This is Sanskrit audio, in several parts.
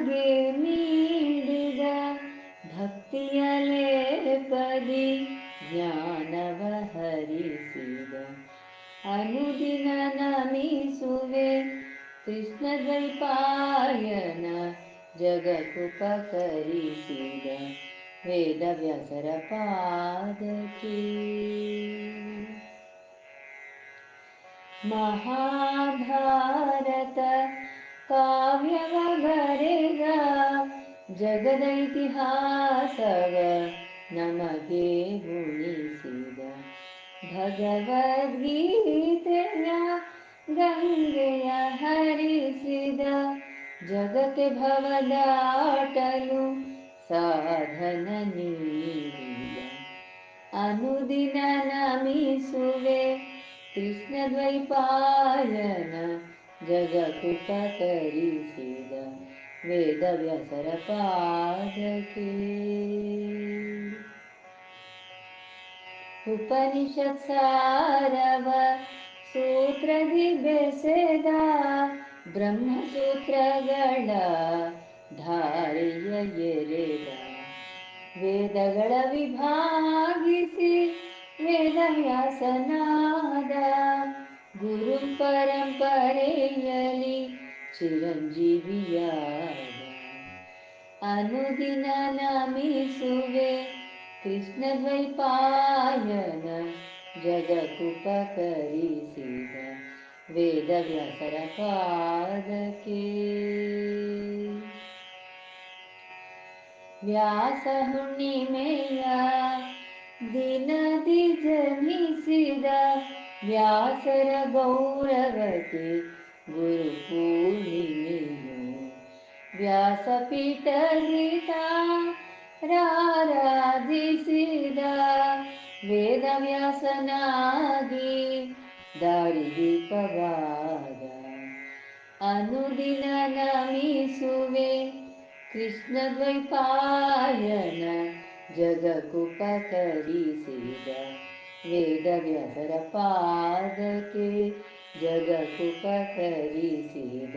ನಮಗೆ ನೀಡಿದ ಭಕ್ತಿಯಲೇ ಪದಿ ಜ್ಞಾನವ ಹರಿಸಿದ ಅನುದಿನ ನಮಿಸುವೆ ಕೃಷ್ಣದ್ವೈಪಾಯನ ಜಗಕ್ಕುಪಕರಿಸಿದ ವೇದವ್ಯಾಸರ ಪಾದಕ್ಕೆ ಮಹಾಭಾರತ ಕಾವ್ಯವ ಬರೆದ ಜಗದ ಇತಿಹಾಸವ ನಮಗೆ ಉಳಿಸಿದ ಭಗವದ್ಗೀತೆಯ ಗಂಗೆಯ ಹರಿಸಿದ ಜಗಕ್ಕೆ ಭವದಾಟಲು ಸಾಧನ ನೀಡಿದ ಅನುದಿನ ನಮಿಸುವೆ ಕೃಷ್ಣದ್ವೈಪಾಯನ ಜಗಕ್ಕುಪಕರಿಸಿದ ವೇದವ್ಯಾಸರ ಪಾದಕ್ಕೆ ಉಪನಿಷತ್ ಸಾರವ ಸೂತ್ರದಿ ಬೆಸೆದ ಬ್ರಹ್ಮಸೂತ್ರಗಳ ಧಾರೆಯ ಎರೆದ ವೇದಗಳ ವಿಭಾಗಿಸಿ ವೇದವ್ಯಾಸನಾದ गुरुपरम्परे चिरञ्जीव्या अनुदिनामि सुवे कृष्णद्वैपायन जगकुपकरीद वेदव्यासरपादके व्यासहणि मेया दिनादि व्यासर गौरवती गुरुपुरि व्यासपीठगीता राराधिसिदा वेद व्यासनादिपार अनुदिन नीसुवे कृष्णद्वैपायन जगकुपकरिद वेद व्यसर पाद के व्यासर पादके जगकुपकरिसिद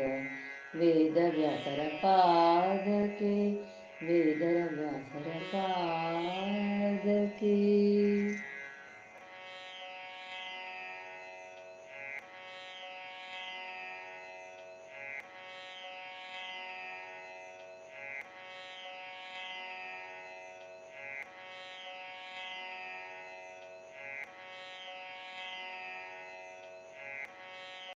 वेद व्यसर पाद के वेद व्यासर पादके